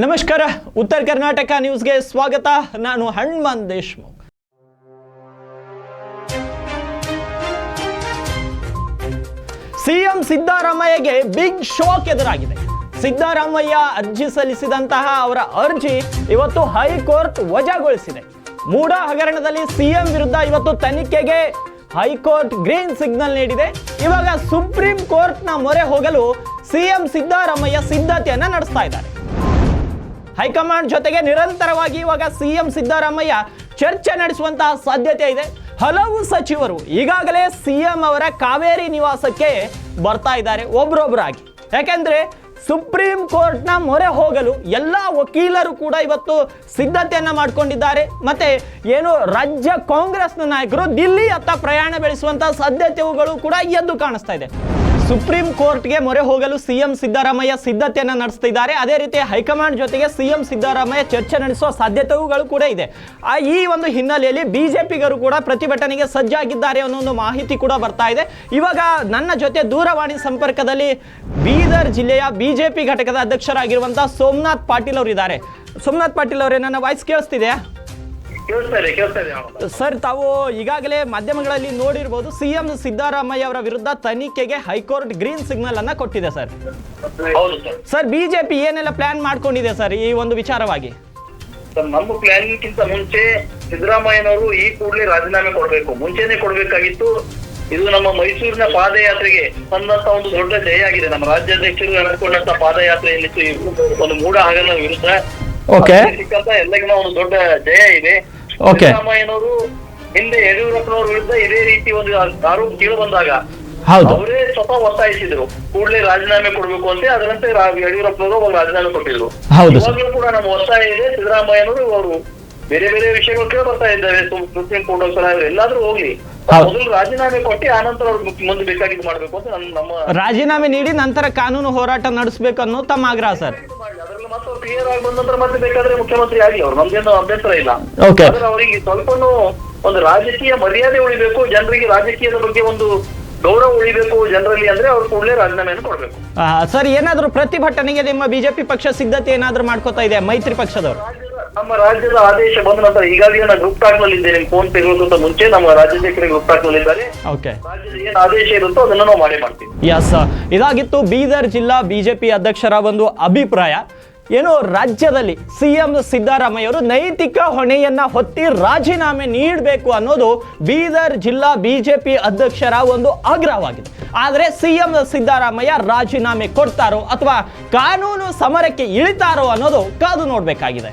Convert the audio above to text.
ನಮಸ್ಕಾರ, ಉತ್ತರ ಕರ್ನಾಟಕ ನ್ಯೂಸ್ಗೆ ಸ್ವಾಗತ. ನಾನು ಹಣ್ಮನ್ ದೇಶ್ಮುಖ್. ಸಿಎಂ ಸಿದ್ದರಾಮಯ್ಯಗೆ ಬಿಗ್ ಶಾಕ್ ಎದುರಾಗಿದೆ. ಸಿದ್ದರಾಮಯ್ಯ ಅರ್ಜಿ ಸಲ್ಲಿಸಿದಂತಹ ಅವರ ಅರ್ಜಿ ಇವತ್ತು ಹೈಕೋರ್ಟ್ ವಜಾಗೊಳಿಸಿದೆ. ಮೂಡ ಹಗರಣದಲ್ಲಿ ಸಿಎಂ ವಿರುದ್ಧ ಇವತ್ತು ತನಿಖೆಗೆ ಹೈಕೋರ್ಟ್ ಗ್ರೀನ್ ಸಿಗ್ನಲ್ ನೀಡಿದೆ. ಇವಾಗ ಸುಪ್ರೀಂ ಕೋರ್ಟ್ನ ಮೊರೆ ಹೋಗಲು ಸಿಎಂ ಸಿದ್ದರಾಮಯ್ಯ ಸಿದ್ಧತೆಯನ್ನು ನಡೆಸ್ತಾ ಇದ್ದಾರೆ. ಹೈಕಮಾಂಡ್ ಜೊತೆಗೆ ನಿರಂತರವಾಗಿ ಇವಾಗ ಸಿಎಂ ಸಿದ್ದರಾಮಯ್ಯ ಚರ್ಚೆ ನಡೆಸುವಂತಹ ಸಾಧ್ಯತೆ ಇದೆ. ಹಲವು ಸಚಿವರು ಈಗಾಗಲೇ ಸಿಎಂ ಅವರ ಕಾವೇರಿ ನಿವಾಸಕ್ಕೆ ಬರ್ತಾ ಇದ್ದಾರೆ ಒಬ್ರೊಬ್ಬರಾಗಿ ಯಾಕೆಂದ್ರೆ ಸುಪ್ರೀಂ ಕೋರ್ಟ್ನ ಮೊರೆ ಹೋಗಲು ಎಲ್ಲ ವಕೀಲರು ಕೂಡ ಇವತ್ತು ಸಿದ್ಧತೆಯನ್ನು ಮಾಡಿಕೊಂಡಿದ್ದಾರೆ. ಮತ್ತೆ ಏನು ರಾಜ್ಯ ಕಾಂಗ್ರೆಸ್ನ ನಾಯಕರು ದಿಲ್ಲಿ ಅತ್ತ ಪ್ರಯಾಣ ಬೆಳೆಸುವಂಥ ಸಾಧ್ಯತೆಗಳು ಕೂಡ ಎದ್ದು ಕಾಣಿಸ್ತಾ ಇದೆ. ಸುಪ್ರೀಂ ಕೋರ್ಟ್ಗೆ ಮೊರೆ ಹೋಗಲು ಸಿಎಂ ಸಿದ್ದರಾಮಯ್ಯ ಸಿದ್ಧತೆಯನ್ನು ನಡೆಸ್ತಿದ್ದಾರೆ. ಅದೇ ರೀತಿ ಹೈಕಮಾಂಡ್ ಜೊತೆಗೆ ಸಿಎಂ ಸಿದ್ದರಾಮಯ್ಯ ಚರ್ಚೆ ನಡೆಸುವ ಸಾಧ್ಯತೆಗಳು ಕೂಡ ಇದೆ. ಆ ಈ ಒಂದು ಹಿನ್ನೆಲೆಯಲ್ಲಿ ಬಿಜೆಪಿಗರು ಕೂಡ ಪ್ರತಿಭಟನೆಗೆ ಸಜ್ಜಾಗಿದ್ದಾರೆ ಅನ್ನೋ ಒಂದು ಮಾಹಿತಿ ಕೂಡ ಬರ್ತಾ ಇದೆ. ಇವಾಗ ನನ್ನ ಜೊತೆ ದೂರವಾಣಿ ಸಂಪರ್ಕದಲ್ಲಿ ಬೀದರ್ ಜಿಲ್ಲೆಯ ಬಿಜೆಪಿ ಘಟಕದ ಅಧ್ಯಕ್ಷರಾಗಿರುವಂತಹ ಸೋಮನಾಥ್ ಪಾಟೀಲ್ ಅವರಿದ್ದಾರೆ. ಸೋಮನಾಥ್ ಪಾಟೀಲ್ ಅವರೇ, ನನ್ನ ವಾಯ್ಸ್ ಕೇಳಿಸ್ತಿದೆಯಾ? ಸರ್ ತಾವು ಈಗಾಗಲೇ ಮಾಧ್ಯಮಗಳಲ್ಲಿ ನೋಡಿರ್ಬೋದು ಸಿಎಂ ಸಿದ್ದರಾಮಯ್ಯ ಅವರ ವಿರುದ್ಧ ತನಿಖೆಗೆ ಹೈಕೋರ್ಟ್ ಗ್ರೀನ್ ಸಿಗ್ನಲ್ ಅನ್ನ ಕೊಟ್ಟಿದೆ ಸರ್. ಹೌದು ಸರ್. ಬಿಜೆಪಿ ಏನೆಲ್ಲ ಪ್ಲಾನ್ ಮಾಡ್ಕೊಂಡಿದೆ ಸರ್ ಈ ಒಂದು ವಿಚಾರವಾಗಿ? ಸರ್ ನಮ್ಮ ಪ್ಲಾನಿಂಗ್ಗಿಂತ ಮುಂಚೆ ಸಿದ್ದರಾಮಯ್ಯನವರು ಈ ಕೂಡಲೇ ರಾಜೀನಾಮೆ ಕೊಡಬೇಕು. ಮುಂಚೆನೆ ಕೊಡಬೇಕಾಗಿತ್ತು. ಇದು ನಮ್ಮ ಮೈಸೂರಿನ ಪಾದಯಾತ್ರೆಗೆ ಬಂದಂತ ಒಂದು ದೊಡ್ಡ ಜಯ ಆಗಿದೆ. ನಮ್ಮ ರಾಜ್ಯಾಧ್ಯಕ್ಷರು ನಡೆಸಿಕೊಂಡಂತ ಪಾದಯಾತ್ರೆಯಲ್ಲಿ ಒಂದು ಮೂಡ ಹಗರಣ ವಿರುದ್ಧ ಸಿಕ್ಕಂತ ಎಲ್ಲರಿಗಿನ ಒಂದು ದೊಡ್ಡ ಜಯ ಇದೆ. Okay. ಸಿದ್ದರಾಮಯ್ಯನವರು ಹಿಂದೆ ಯಡಿಯೂರಪ್ಪನವರ ವಿರುದ್ಧ ಇದೇ ರೀತಿ ಒಂದು ಆರೋಪ ಕೇಳಿ ಬಂದಾಗ ಹೌದು. ಅವರೇ ಸ್ವತಃ ಒತ್ತಾಯಿಸಿದ್ರು. ಕೂಡಲೇ ರಾಜೀನಾಮೆ ಕೊಡ್ಬೇಕು ಅಂತ ಅದರಂತೆ ಯಡಿಯೂರಪ್ಪನವರು ಒಂದು ರಾಜೀನಾಮೆ ಕೊಟ್ಟಿದ್ರು. ಹೌದು. ಸರ್. ಇವಾಗಲೂ ಕೂಡ ನಮ್ಮ ಒತ್ತಾಯ ಇದೆ. ಸಿದ್ದರಾಮಯ್ಯನವರು ಅವರು ಬೇರೆ ಬೇರೆ ವಿಷಯಗಳು ಕೇಳಿ ಬರ್ತಾ ಇದ್ದಾವೆ ಸು- ಸುಪ್ರೀಂ ಕೋರ್ಟ್ ಅವಸರ ಎಲ್ಲಾದ್ರೂ ಹೋಗ್ಲಿ. ಹೌದು. ಮೊದಲು ರಾಜೀನಾಮೆ ಕೊಟ್ಟು ಆನಂತರ ಅವ್ರು ಮುಂದೆ ಬೇಕಾಗಿದ್ದು ಮಾಡ್ಬೇಕು ಅಂತ ನನ್ನ ನಮ್ಮ ರಾಜೀನಾಮೆ ನೀಡಿ ನಂತರ ಕಾನೂನು ಹೋರಾಟ ನಡೆಸಬೇಕು ಅನ್ನೋ ತಮ್ಮ ಆಗ್ರಹ ಸರ್. ಕ್ಲಿಯರ್ ಆಗಿ ಬಂದ ನಂತರ ಮತ್ತೆ ಬೇಕಾದ್ರೆ ಮುಖ್ಯಮಂತ್ರಿ ಆಗಿ ಅವ್ರು ನಮ್ದೇನು ಅಭ್ಯಂತರ ಇಲ್ಲ. ಆದ್ರೆ ಅವರಿಗೆ ಸ್ವಲ್ಪನೂ ಒಂದು ರಾಜಕೀಯ ಮರ್ಯಾದೆ ಉಳಿಬೇಕು ಜನರಿಗೆ ರಾಜಕೀಯದ ಬಗ್ಗೆ ಒಂದು ಗೌರವ ಉಳಿಬೇಕು ಜನರಲ್ಲಿ ಅಂದ್ರೆ ಅವ್ರು ಕೂಡಲೇ ರಾಜೀನಾಮೆಯನ್ನು ಕೊಡ್ಬೇಕು. ಸರ್ ಏನಾದರೂ ಪ್ರತಿಭಟನೆಗೆ ನಿಮ್ಮ ಬಿಜೆಪಿ ಪಕ್ಷ ಸಿದ್ಧತೆ ಏನಾದರೂ ಮಾಡ್ಕೋತಾ ಇದೆ ಮೈತ್ರಿ ಪಕ್ಷದವರು? ನಮ್ಮ ರಾಜ್ಯದ ಆದೇಶ ಬಂದ ನಂತರ ಈಗಾಗಲೇ ನಾನು ಗ್ರೂಪ್ ಟಾಕ್ನಲ್ಲಿ ಇದ್ದೇನೆ ಫೋನ್ ತೆಗೆದುಕೊಂತ ಮುಂಚೆ ನಮ್ಮ ರಾಜ್ಯಾಧ್ಯಕ್ಷರಿಗೆ ಗ್ರೂಪ್ ಟಾಕ್ನಲ್ಲಿ ಇದ್ದಾರೆ ಓಕೆ ರಾಜ್ಯದ ಏನ್ ಆದೇಶ ಇರುತ್ತೋ ಅದನ್ನ ನಾವು ಮಾಡಿ ಮಾಡ್ತೀವಿ. ಎಸ್ ಇದಾಗಿತ್ತು ಬೀದರ್ ಜಿಲ್ಲಾ ಬಿಜೆಪಿ ಅಧ್ಯಕ್ಷರ ಒಂದು ಅಭಿಪ್ರಾಯ. ಏನು ರಾಜ್ಯದಲ್ಲಿ ಸಿಎಂ ಸಿದ್ದರಾಮಯ್ಯ ಅವರು ನೈತಿಕ ಹೊಣೆಯನ್ನ ಹೊತ್ತಿ ರಾಜೀನಾಮೆ ನೀಡಬೇಕು ಅನ್ನೋದು ಬೀದರ್ ಜಿಲ್ಲಾ ಬಿಜೆಪಿ ಅಧ್ಯಕ್ಷರ ಒಂದು ಆಗ್ರಹವಾಗಿದೆ. ಆದರೆ ಸಿಎಂ ಸಿದ್ದರಾಮಯ್ಯ ರಾಜೀನಾಮೆ ಕೊಡ್ತಾರೋ ಅಥವಾ ಕಾನೂನು ಸಮರಕ್ಕೆ ಇಳಿತಾರೋ ಅನ್ನೋದು ಕಾದು ನೋಡಬೇಕಾಗಿದೆ.